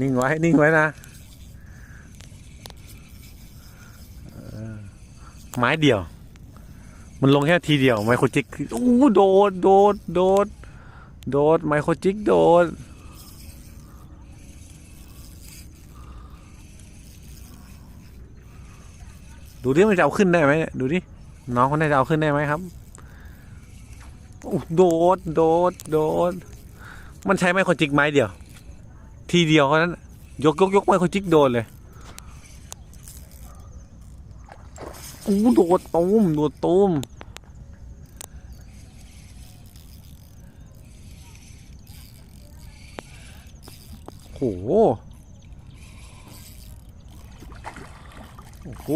นิ่งไว้ นิ่งไว้นะไม้เดียว มันลงแค่ทีเดียว ไมโครจิกโอ้โดดโดดโดดโดดไมโครจิกโดดดูดิมันจะเอาขึ้นได้ไหมดูดิน้องคนนี้จะเอาขึ้นได้ไหมครับอู้โดดโดดโดดมันใช้ไมโครจิกไม้เดียว ทีเดียวเท่านั้น ยกยกยกไมโครจิกโดนเลยอู้โดดตูมโดดตูมโหโอ้โห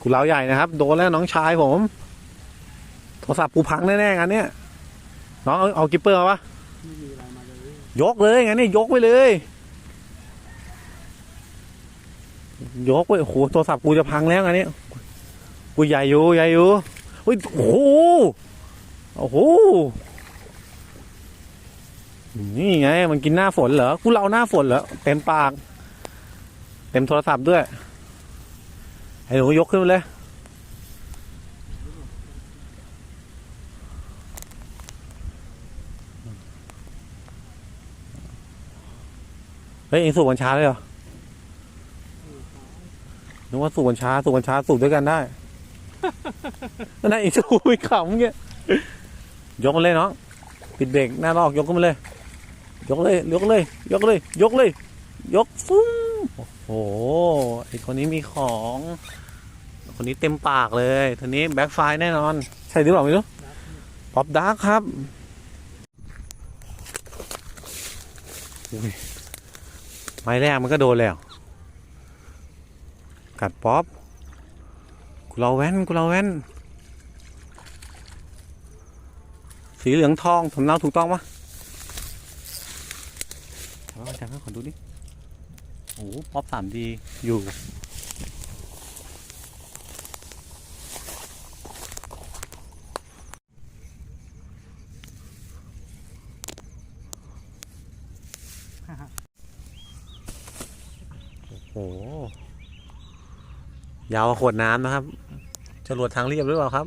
กูเล้าใหญ่นะครับ โดนแล้วน้องชายผม โทรศัพท์กูพังแน่ๆงานเนี้ยน้องเอาเอากิปเปอร์มาปะยกเลยงั้นนี่ยกไปเลย ยกไปโอ้โหโทรศัพท์กูจะพังแล้วงั้นนี้กูใหญ่อยู่ใหญ่อยู่โอ้โหโอ้โหนี่ไง มันกินหน้าฝนเหรอ กูเล่าหน้าฝนเหรอ เต็มปาก เต็มโทรศัพท์ด้วย ไอ้หนูยกขึ้นมาเลยเฮ้ยเองสูบกัญชาเลยเหรอนึกว่าสูบกัญชาสูบกัญชาสูบด้วยกันได้นั่นนะเองสูบไปขำเงี้ย ยกมาเลยน้องปิดเบรกหน้าลอกยกขึ้นมาเลย ยกเลย ยกเลย ยกเลย ยกเลย ยกฟุ้ง โอ้โหไอคนนี้มีของ คนนี้เต็มปากเลยทีนี้แบ็คไฟแน่นอน ใช่หรือเปล่าไม่รู้ป๊อปดาร์คครับไม้แรกมันก็โดนแล้ว กัดป๊อปกูเราแว่นกูเราแว่นสีเหลืองทองสำเนาถูกต้องปะเอาอาจารย์ขอดูดิ โอ้ป๊อปสามดีอยู่ โอ้โห ยาวกว่าขวดน้ำนะครับจรวดทางเรียบหรือเปล่าครับ